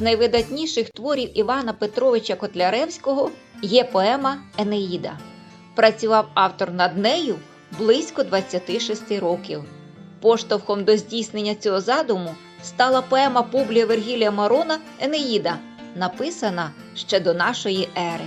найвидатніших творів Івана Петровича Котляревського є поема Енеїда. Працював автор над нею близько 26 років. Поштовхом до здійснення цього задуму стала поема Публія Вергілія Марона Енеїда, написана ще до нашої ери.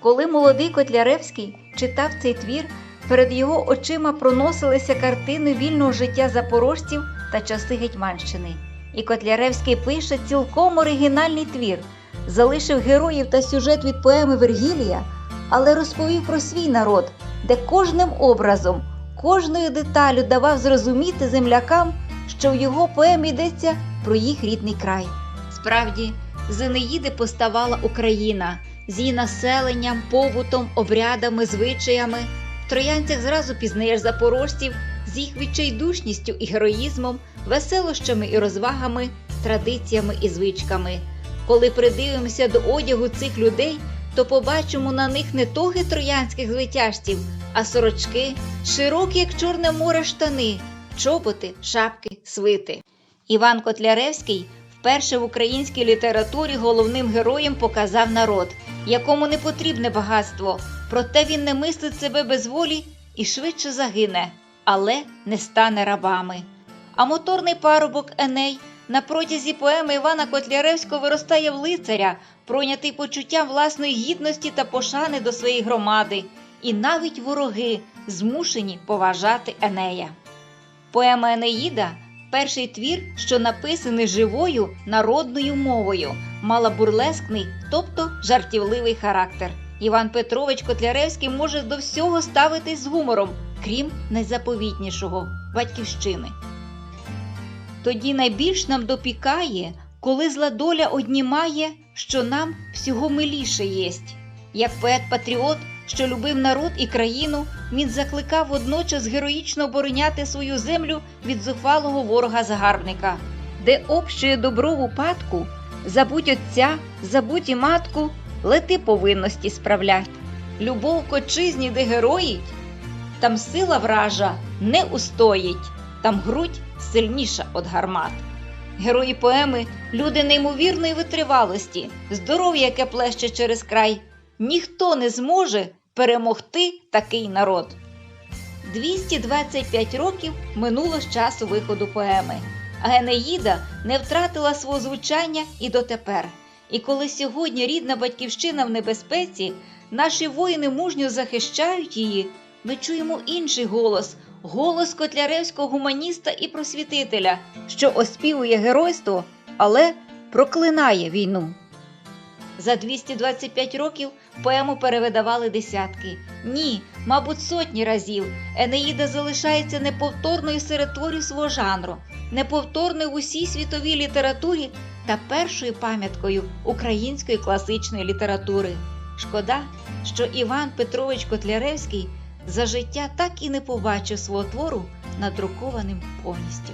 Коли молодий Котляревський читав цей твір, перед його очима проносилися картини вільного життя запорожців та часи Гетьманщини. І Котляревський пише цілком оригінальний твір, залишив героїв та сюжет від поеми Вергілія, але розповів про свій народ, де кожним образом, кожною деталю давав зрозуміти землякам, що в його поемі йдеться про їх рідний край. Справді, з Енеїди поставала Україна з її населенням, побутом, обрядами, звичаями. В троянцях зразу пізнаєш запорожців з їх відчайдушністю і героїзмом, веселощами і розвагами, традиціями і звичками. Коли придивимося до одягу цих людей, то побачимо на них не тоги троянських звитяжців, а сорочки, широкі, як чорне море штани, чоботи, шапки, свити. Іван Котляревський вперше в українській літературі головним героєм показав народ, якому не потрібне багатство, проте він не мислить себе без волі і швидше загине, але не стане рабами. А моторний парубок Еней на протязі поеми Івана Котляревського виростає в лицаря, пройнятий почуттям власної гідності та пошани до своєї громади, і навіть вороги змушені поважати Енея. Поема Енеїда перший твір, що написаний живою народною мовою, мала бурлескний, тобто жартівливий характер. Іван Петрович Котляревський може до всього ставитись з гумором, крім найзаповітнішого батьківщини. Тоді найбільш нам допікає, коли зла доля однімає, що нам всього миліше єсть. Як поет-патріот, що любив народ і країну, він закликав водночас героїчно обороняти свою землю від зухвалого ворога-загарбника, де общує добро в упадку, забудь отця, забудь і матку, лети повинності справлять. Любов к отчизні, де героїть, там сила вража не устоїть, там грудь сильніша від гармат. Герої поеми люди неймовірної витривалості, здоров'я, яке плеще через край. Ніхто не зможе перемогти такий народ. 225 років минуло з часу виходу поеми, Генеїда не втратила свого звучання і дотепер. І коли сьогодні рідна батьківщина в небезпеці, наші воїни мужньо захищають її, ми чуємо інший голос голос котляревського гуманіста і просвітителя, що оспівує геройство, але проклинає війну. За 225 років поему перевидавали десятки. Ні, мабуть, сотні разів. Енеїда залишається неповторною серед творів свого жанру, неповторною в усій світовій літературі та першою пам'яткою української класичної літератури. Шкода, що Іван Петрович Котляревський за життя так і не побачив свого твору надрукованим повністю.